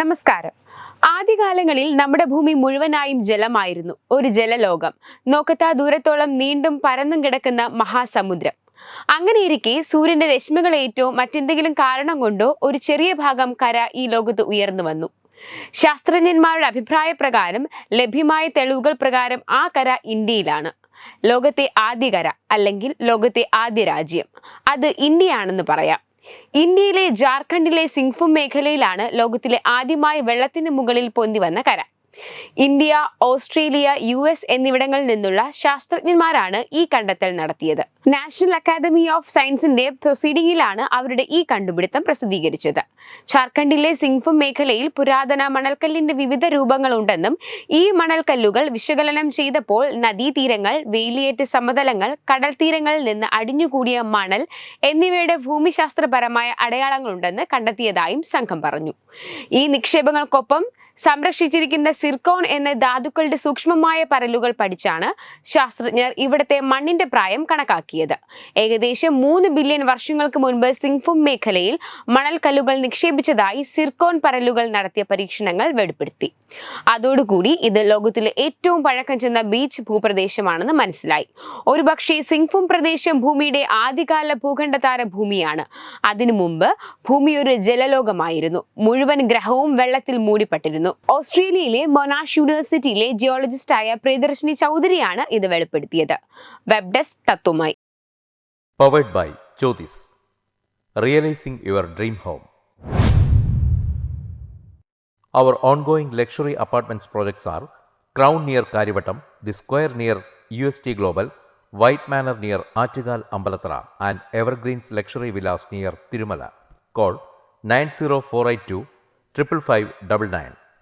നമസ്കാരം. ആദ്യകാലങ്ങളിൽ നമ്മുടെ ഭൂമി മുഴുവനായും ജലമായിരുന്നു. ഒരു ജലലോകം. നോക്കത്താ ദൂരത്തോളം നീണ്ടും പരന്നും കിടക്കുന്ന മഹാസമുദ്രം. അങ്ങനെയിരിക്കെ സൂര്യന്റെ രശ്മികളേറ്റോ മറ്റെന്തെങ്കിലും കാരണം കൊണ്ടോ ഒരു ചെറിയ ഭാഗം കര ഈ ലോകത്ത് ഉയർന്നു വന്നു. ശാസ്ത്രജ്ഞന്മാരുടെ അഭിപ്രായ പ്രകാരം ലഭ്യമായ തെളിവുകൾ പ്രകാരം ആ കര ഇന്ത്യയിലാണ്. ലോകത്തെ ആദ്യ കര അല്ലെങ്കിൽ ലോകത്തെ ആദ്യ രാജ്യം. അത് ഇന്ത്യയാണെന്ന് പറയാം. ഇന്ത്യയിലെ ജാർഖണ്ഡിലെ സിംഗ്ഫും മേഖലയിലാണ് ലോകത്തിലെ ആദ്യമായി വെള്ളത്തിന് മുകളിൽ പൊന്തി വന്ന കര. ഇന്ത്യ ഓസ്ട്രേലിയ യു എസ് എന്നിവിടങ്ങളിൽ നിന്നുള്ള ശാസ്ത്രജ്ഞന്മാരാണ് ഈ കണ്ടെത്തൽ നടത്തിയത്. നാഷണൽ അക്കാദമി ഓഫ് സയൻസിന്റെ പ്രൊസീഡിംഗിലാണ് അവരുടെ ഈ കണ്ടുപിടുത്തം പ്രസിദ്ധീകരിച്ചത്. ജാർഖണ്ഡിലെ സിംഗ്ഫും മേഖലയിൽ പുരാതന മണൽക്കല്ലിന്റെ വിവിധ രൂപങ്ങളുണ്ടെന്നും ഈ മണൽക്കല്ലുകൾ വിശകലനം ചെയ്തപ്പോൾ നദീതീരങ്ങൾ വേലിയേറ്റ് സമതലങ്ങൾ കടൽ തീരങ്ങളിൽ നിന്ന് അടിഞ്ഞുകൂടിയ മണൽ എന്നിവയുടെ ഭൂമിശാസ്ത്രപരമായ അടയാളങ്ങളുണ്ടെന്ന് കണ്ടെത്തിയതായും സംഘം പറഞ്ഞു. ഈ നിക്ഷേപങ്ങൾക്കൊപ്പം സംരക്ഷിച്ചിരിക്കുന്ന സിർക്കോൺ എന്ന ധാതുക്കളുടെ സൂക്ഷ്മമായ പരലുകൾ പഠിച്ചാണ് ശാസ്ത്രജ്ഞർ ഇവിടുത്തെ മണ്ണിന്റെ പ്രായം കണക്കാക്കിയത്. ഏകദേശം മൂന്ന് ബില്യൺ വർഷങ്ങൾക്ക് മുൻപ് സിംഗ്ഫും മേഖലയിൽ മണൽക്കല്ലുകൾ നിക്ഷേപിച്ചതായി സിർക്കോൺ പരലുകൾ നടത്തിയ പരീക്ഷണങ്ങൾ വെളിപ്പെടുത്തി. അതോടുകൂടി ഇത് ലോകത്തിലെ ഏറ്റവും പഴക്കം ചെന്ന ബീച്ച് ഭൂപ്രദേശമാണെന്ന് മനസ്സിലായി. ഒരുപക്ഷെ സിംഗ്ഫും പ്രദേശം ഭൂമിയുടെ ആദ്യകാല ഭൂഖണ്ഡ ഭൂമിയാണ് അതിനു മുമ്പ് ഭൂമി ഒരു ജലലോകമായിരുന്നു. മുഴുവൻ ഗ്രഹവും വെള്ളത്തിൽ മൂടിപ്പെട്ടിരുന്നു. ഓസ്ട്രേലിയയിലെ മൊനാഷ് യൂണിവേഴ്സിറ്റിയിലെ ജിയോളജിസ്റ്റായ പ്രിയദർശിനി ചൗധരിയാണ് ഇത് വെളിപ്പെടുത്തിയത് web desk തത്വമായി powered by Jyothis realising your dream home Our ongoing luxury apartments projects are Crown near Karivattam, The Square near UST Global, White Manor near Achigal Ambalatra, and Evergreens Luxury Villas near Tirumala. Call 90482 55599.